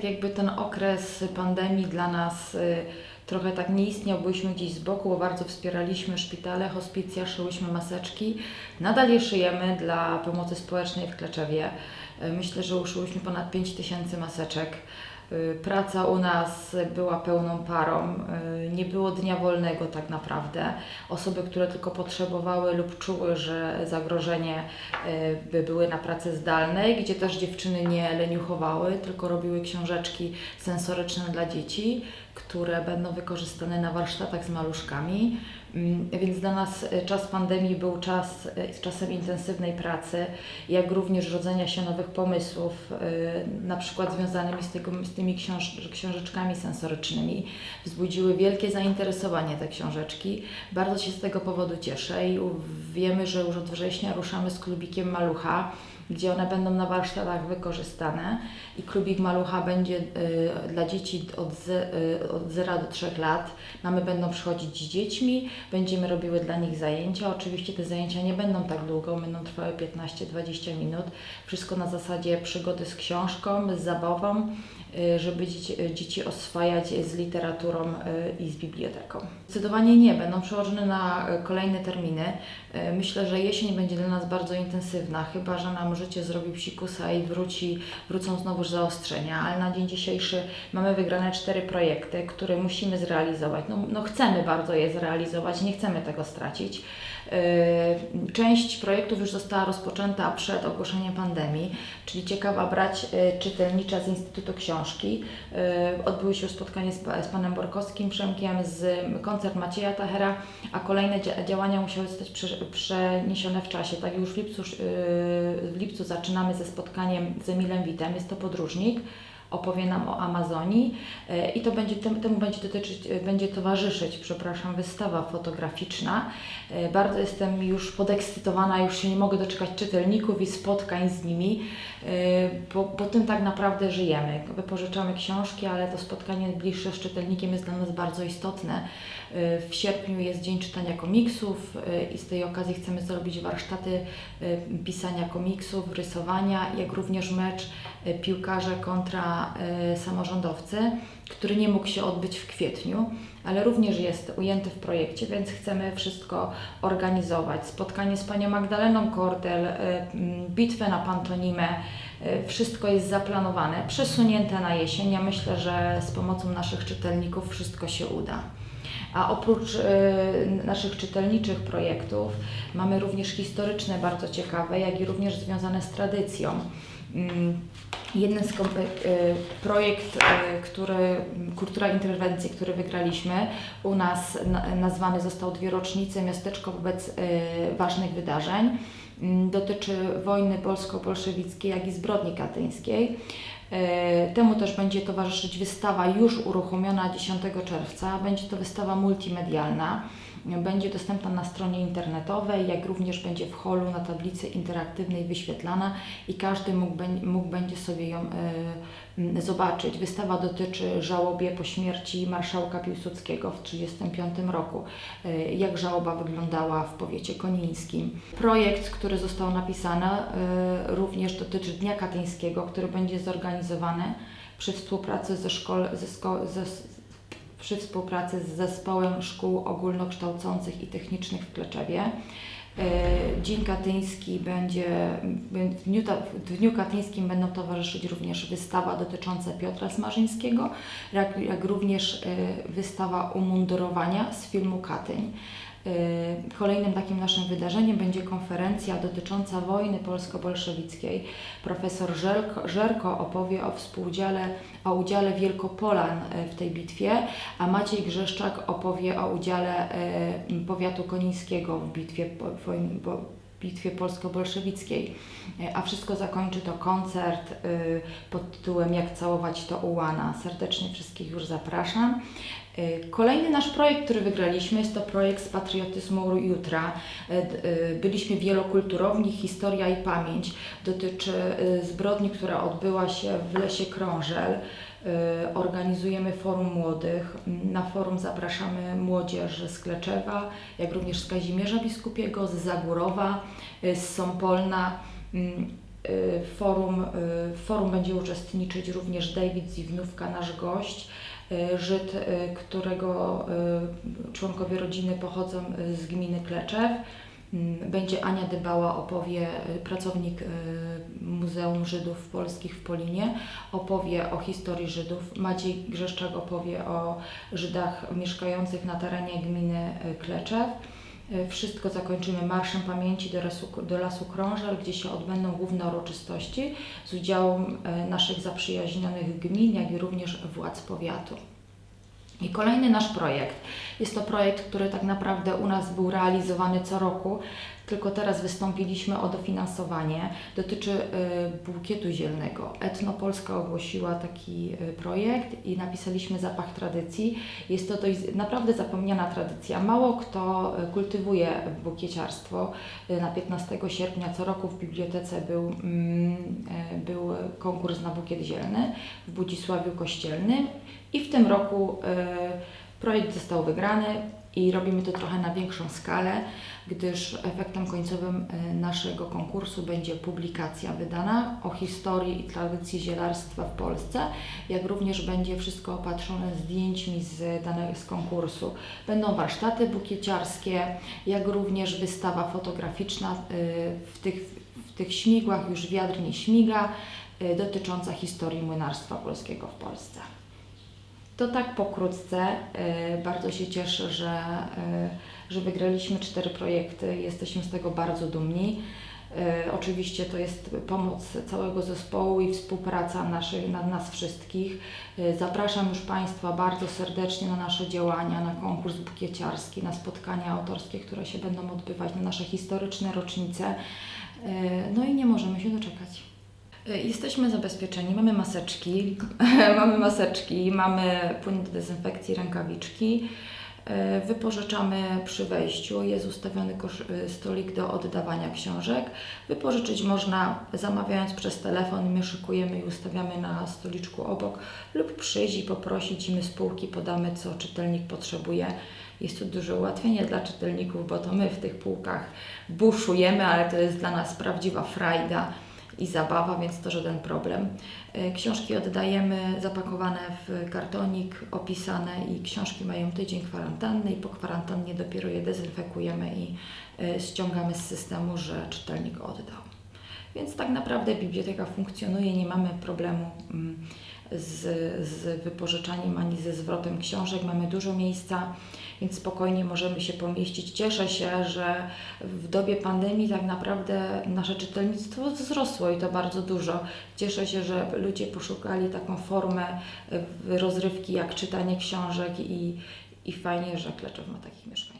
tak jakby ten okres pandemii dla nas y, trochę tak nie istniał, byliśmy gdzieś z boku, bo bardzo wspieraliśmy szpitale, hospicja, szyłyśmy maseczki. Nadal je szyjemy dla pomocy społecznej w Kleczewie. Y, Myślę, że uszyłyśmy ponad 5 tysięcy maseczek. Y, Praca u nas była pełną parą, y, nie było dnia wolnego tak naprawdę. Osoby, które tylko potrzebowały lub czuły, że zagrożenie y, by były na pracy zdalnej, gdzie też dziewczyny nie leniuchowały, tylko robiły książeczki sensoryczne dla dzieci, które będą wykorzystane na warsztatach z maluszkami. Mm, Więc dla nas y, czas pandemii był czas, y, czasem intensywnej pracy, jak również rodzenia się nowych pomysłów, y, na przykład związanymi z, tego, z tymi książ, książeczkami sensorycznymi. Wzbudziły wielkie zainteresowanie te książeczki. Bardzo się z tego powodu cieszę i wiemy, że już od września ruszamy z klubikiem Malucha, gdzie one będą na warsztatach wykorzystane i klubik Malucha będzie y, dla dzieci od, ze, y, od 0 do 3 lat. Mamy będą przychodzić z dziećmi, będziemy robiły dla nich zajęcia. Oczywiście te zajęcia nie będą tak długo, będą trwały 15-20 minut. Wszystko na zasadzie przygody z książką, z zabawą, y, żeby dzieci, dzieci oswajać z literaturą y, i z biblioteką. Zdecydowanie nie, będą przełożone na y, kolejne terminy. Y, Myślę, że jesień będzie dla nas bardzo intensywna, chyba że nam życie zrobi psikusa i wróci, wrócą znowuż zaostrzenia, ale na dzień dzisiejszy mamy wygrane cztery projekty, które musimy zrealizować. No, no chcemy bardzo je zrealizować, nie chcemy tego stracić. Yy, Część projektów już została rozpoczęta przed ogłoszeniem pandemii, czyli ciekawa brać yy, czytelnicza z Instytutu Książki. Yy, Odbyły się już spotkanie z, pa- z panem Borkowskim, Przemkiem, z koncert Macieja Tachera, a kolejne dzia- działania musiały zostać prze- przeniesione w czasie. Tak już w lipcu, w lipcu zaczynamy ze spotkaniem z Emilem Witem, jest to podróżnik opowie nam o Amazonii e, i to będzie, tem- temu będzie dotyczyć, e, będzie towarzyszyć, przepraszam, wystawa fotograficzna. E, Bardzo jestem już podekscytowana, już się nie mogę doczekać czytelników i spotkań z nimi, bo, bo tym tak naprawdę żyjemy. Wypożyczamy książki, ale to spotkanie bliższe z czytelnikiem jest dla nas bardzo istotne. W sierpniu jest Dzień Czytania Komiksów i z tej okazji chcemy zrobić warsztaty pisania komiksów, rysowania, jak również mecz piłkarze kontra e, samorządowcy, który nie mógł się odbyć w kwietniu, ale również jest ujęty w projekcie, więc chcemy wszystko organizować. Spotkanie z panią Magdaleną Kordel, e, bitwę na pantonimę, e, wszystko jest zaplanowane, przesunięte na jesień. Ja myślę, że z pomocą naszych czytelników wszystko się uda. A oprócz e, naszych czytelniczych projektów mamy również historyczne, bardzo ciekawe, jak i również związane z tradycją. Mm, Jeden z e, projekt, e, który, Kultura Interwencji, który wygraliśmy, u nas na, nazwany został Dwie rocznice miasteczko wobec e, ważnych wydarzeń. Mm, Dotyczy wojny polsko-bolszewickiej, jak i zbrodni katyńskiej. Temu też będzie towarzyszyć wystawa już uruchomiona 10 czerwca. Będzie to wystawa multimedialna. Będzie dostępna na stronie internetowej, jak również będzie w holu na tablicy interaktywnej wyświetlana i każdy mógł, mógł będzie sobie ją m, zobaczyć. Wystawa dotyczy żałobie po śmierci marszałka Piłsudskiego w 1935 roku. E, Jak żałoba wyglądała w powiecie konińskim. Projekt, który został napisany, e, również dotyczy Dnia Katyńskiego, który będzie zorganizowany przy współpracy ze szkol, ze, ze, przy współpracy z Zespołem Szkół Ogólnokształcących i Technicznych w Kleczewie. E, Dzień Katyński będzie, w dniu, w dniu Katyńskim będą towarzyszyć również wystawa dotycząca Piotra Smarzyńskiego, jak, jak również e, wystawa umundurowania z filmu Katyń. E, Kolejnym takim naszym wydarzeniem będzie konferencja dotycząca wojny polsko-bolszewickiej. Profesor Żerko, opowie o współudziale, o udziale Wielkopolan e, w tej bitwie, a Maciej Grzeszczak opowie o udziale e, powiatu konińskiego w bitwie, bitwie polsko-bolszewickiej. A wszystko zakończy to koncert y, pod tytułem Jak całować to ułana. Serdecznie wszystkich już zapraszam. Y, Kolejny nasz projekt, który wygraliśmy, jest to projekt z patriotyzmu jutra. D- y, Byliśmy wielokulturowni, historia i pamięć. Dotyczy zbrodni, która odbyła się w Lesie Krążel. Organizujemy forum młodych. Na forum zapraszamy młodzież z Kleczewa, jak również z Kazimierza Biskupiego, z Zagórowa, z Sąpolna. Mm, forum, w forum będzie uczestniczyć również David Ziwnówka, nasz gość, Żyd, y, którego y, członkowie rodziny pochodzą z gminy Kleczew. Mm, Będzie Ania Dybała, opowie, pracownik Muzeum Żydów Polskich w Polinie, opowie o historii Żydów. Maciej Grzeszczak opowie o Żydach mieszkających na terenie gminy Kleczew. Y, Wszystko zakończymy Marszem Pamięci do Lasu, do Lasu Krążel, gdzie się odbędą główne uroczystości z udziałem y, naszych zaprzyjaźnionych gmin, jak i również władz powiatu. I kolejny nasz projekt. Jest to projekt, który tak naprawdę u nas był realizowany co roku, tylko teraz wystąpiliśmy o dofinansowanie. Dotyczy y, bukietu zielnego. Etnopolska ogłosiła taki y, projekt i napisaliśmy Zapach Tradycji. Jest to dość naprawdę zapomniana tradycja. Mało kto y, kultywuje bukieciarstwo. Y, Na 15 sierpnia co roku w bibliotece był, mm, y, był konkurs na bukiet zielny w Budzisławiu Kościelnym i w tym roku y, projekt został wygrany i robimy to trochę na większą skalę, gdyż efektem końcowym y, naszego konkursu będzie publikacja wydana o historii i tradycji zielarstwa w Polsce, jak również będzie wszystko opatrzone zdjęćmi z danego z konkursu. Będą warsztaty bukieciarskie, jak również wystawa fotograficzna y, w tych, w tych śmigłach, już wiatr nie śmiga, dotycząca historii młynarstwa polskiego w Polsce. To tak pokrótce. Y, Bardzo się cieszę, że, y, że wygraliśmy cztery projekty. Jesteśmy z tego bardzo dumni. Y, Oczywiście to jest pomoc całego zespołu i współpraca naszych, na nas wszystkich. Zapraszam już Państwa bardzo serdecznie na nasze działania, na konkurs bukieciarski, na spotkania autorskie, które się będą odbywać, na nasze historyczne rocznice. No i nie możemy się doczekać. Y, Jesteśmy zabezpieczeni, mamy maseczki, mamy maseczki, mamy płyn do dezynfekcji, rękawiczki. Y, Wypożyczamy przy wejściu, jest ustawiony y, stolik do oddawania książek. Wypożyczyć można zamawiając przez telefon, my szykujemy i ustawiamy na stoliczku obok lub przyjść i poprosić i my z półki podamy co czytelnik potrzebuje. Jest to duże ułatwienie dla czytelników, bo to my w tych półkach buszujemy, ale to jest dla nas prawdziwa frajda i zabawa, więc to żaden problem. Y, Książki oddajemy zapakowane w kartonik, opisane i książki mają tydzień kwarantanny i po kwarantannie dopiero je dezynfekujemy i y, ściągamy z systemu, że czytelnik oddał. Więc tak naprawdę biblioteka funkcjonuje, nie mamy problemu mm, z, z wypożyczaniem ani ze zwrotem książek, mamy dużo miejsca, więc spokojnie możemy się pomieścić. Cieszę się, że w dobie pandemii tak naprawdę nasze czytelnictwo wzrosło i to bardzo dużo. Cieszę się, że ludzie poszukali taką formę y, rozrywki jak czytanie książek i, i fajnie, że Kleczew ma takich mieszkańców.